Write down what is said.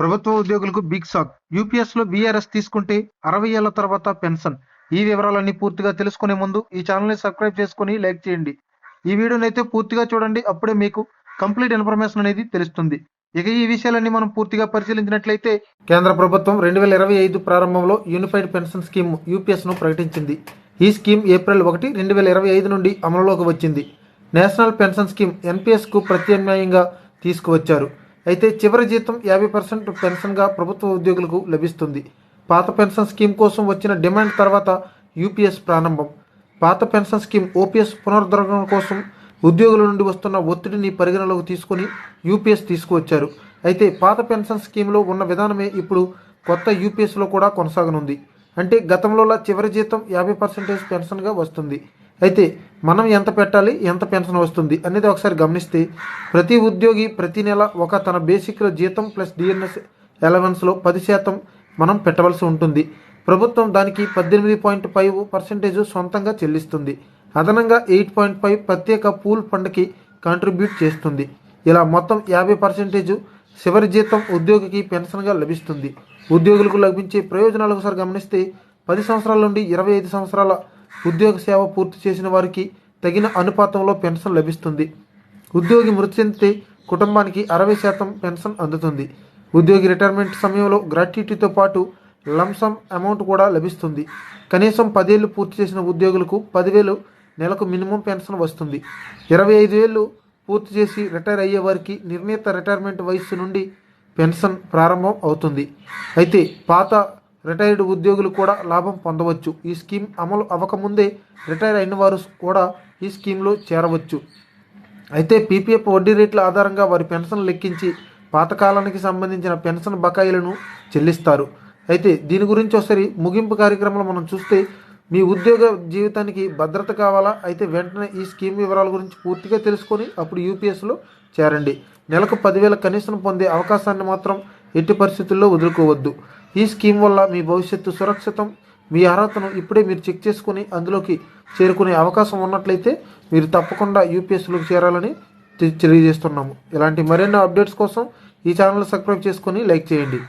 ప్రభుత్వ ఉద్యోగులకు big shock యూపీఎస్లో BRS తీసుకుంటే అరవై ఏళ్ళ తర్వాత పెన్షన్. ఈ వివరాలన్నీ పూర్తిగా తెలుసుకునే ముందు ఈ ఛానల్ని సబ్స్క్రైబ్ చేసుకుని లైక్ చేయండి. ఈ వీడియోని అయితే పూర్తిగా చూడండి. అప్పుడే మీకు కంప్లీట్ ఇన్ఫర్మేషన్ అనేది తెలుస్తుంది. ఇక ఈ విషయాలన్నీ మనం పూర్తిగా పరిశీలించినట్లయితే కేంద్ర ప్రభుత్వం రెండు వేల ఇరవై ఐదు ప్రారంభంలో యూనిఫైడ్ పెన్షన్ స్కీమ్ యూపీఎస్ను ప్రకటించింది. ఈ స్కీమ్ ఏప్రిల్ ఒకటి రెండు వేల ఇరవై ఐదు నుండి అమలులోకి వచ్చింది. నేషనల్ పెన్షన్ స్కీమ్ ఎన్పిఎస్కు ప్రత్యామ్నాయంగా తీసుకువచ్చారు. అయితే చివరి జీతం యాభై పర్సెంట్ పెన్షన్గా ప్రభుత్వ ఉద్యోగులకు లభిస్తుంది. పాత పెన్షన్ స్కీమ్ కోసం వచ్చిన డిమాండ్ తర్వాత యూపీఎస్ ప్రారంభం. పాత పెన్షన్ స్కీమ్ ఓపీఎస్ పునరుద్ధరణ కోసం ఉద్యోగుల నుండి వస్తున్న ఒత్తిడిని పరిగణలోకి తీసుకొని యూపీఎస్ తీసుకువచ్చారు. అయితే పాత పెన్షన్ స్కీమ్లో ఉన్న విధానమే ఇప్పుడు కొత్త యూపీఎస్లో కూడా కొనసాగనుంది. అంటే గతంలో చివరి జీతం యాభై పర్సెంటేజ్ పెన్షన్గా వస్తుంది. అయితే మనం ఎంత పెట్టాలి ఎంత పెన్షన్ వస్తుంది అనేది ఒకసారి గమనిస్తే ప్రతి ఉద్యోగి ప్రతి నెల ఒక తన బేసిక్లో జీతం ప్లస్ డిఎన్ఎస్ ఎలవెన్స్లో పది శాతం మనం పెట్టవలసి ఉంటుంది. ప్రభుత్వం దానికి పద్దెనిమిది పాయింట్ ఫైవ్ పర్సెంటేజ్ సొంతంగా చెల్లిస్తుంది. అదనంగా ఎయిట్ పాయింట్ ఫైవ్ ప్రత్యేక పూల్ ఫండ్కి కాంట్రిబ్యూట్ చేస్తుంది. ఇలా మొత్తం యాభై పర్సెంటేజ్ చివరి జీతం ఉద్యోగికి పెన్షన్గా లభిస్తుంది. ఉద్యోగులకు లభించే ప్రయోజనాలు ఒకసారి గమనిస్తే పది సంవత్సరాల నుండి ఇరవై ఐదు సంవత్సరాల ఉద్యోగ సేవ పూర్తి చేసిన వారికి తగిన అనుపాతంలో పెన్షన్ లభిస్తుంది. ఉద్యోగి మృతి చెందితే కుటుంబానికి అరవై శాతం పెన్షన్ అందుతుంది. ఉద్యోగి రిటైర్మెంట్ సమయంలో గ్రాట్యుటీతో పాటు లంసమ్ అమౌంట్ కూడా లభిస్తుంది. కనీసం పదేళ్ళు పూర్తి చేసిన ఉద్యోగులకు పదివేలు నెలకు మినిమం పెన్షన్ వస్తుంది. ఇరవై ఐదు వేలు పూర్తి చేసి రిటైర్ అయ్యే వారికి నిర్ణీత రిటైర్మెంట్ వయస్సు నుండి పెన్షన్ ప్రారంభం అవుతుంది. అయితే పాత రిటైర్డ్ ఉద్యోగులు కూడా లాభం పొందవచ్చు. ఈ స్కీమ్ అమలు అవ్వకముందే రిటైర్ అయిన వారు కూడా ఈ స్కీమ్లో చేరవచ్చు. అయితే పీపీఎఫ్ వడ్డీ రేట్ల ఆధారంగా వారి పెన్షన్ లెక్కించి పాతకాలానికి సంబంధించిన పెన్షన్ బకాయిలను చెల్లిస్తారు. అయితే దీని గురించి ఒకసారి ముగింపు కార్యక్రమంలో మనం చూస్తే మీ ఉద్యోగ జీవితానికి భద్రత కావాలా? అయితే వెంటనే ఈ స్కీమ్ వివరాల గురించి పూర్తిగా తెలుసుకొని అప్పుడు యూపీఎస్లో చేరండి. నెలకు పదివేల కనీసం పొందే అవకాశాన్ని మాత్రం ఎట్టి పరిస్థితుల్లో వదులుకోవద్దు. ఈ స్కీమ్ వల్ల మీ భవిష్యత్తు సురక్షితం. మీ అర్హతను ఇప్పుడే మీరు చెక్ చేసుకుని అందులోకి చేరుకునే అవకాశం ఉన్నట్లయితే మీరు తప్పకుండా యూపీఎస్లోకి చేరాలని తెలియజేస్తున్నాము. ఇలాంటి మరెన్నో అప్డేట్స్ కోసం ఈ ఛానల్ సబ్స్క్రైబ్ చేసుకొని లైక్ చేయండి.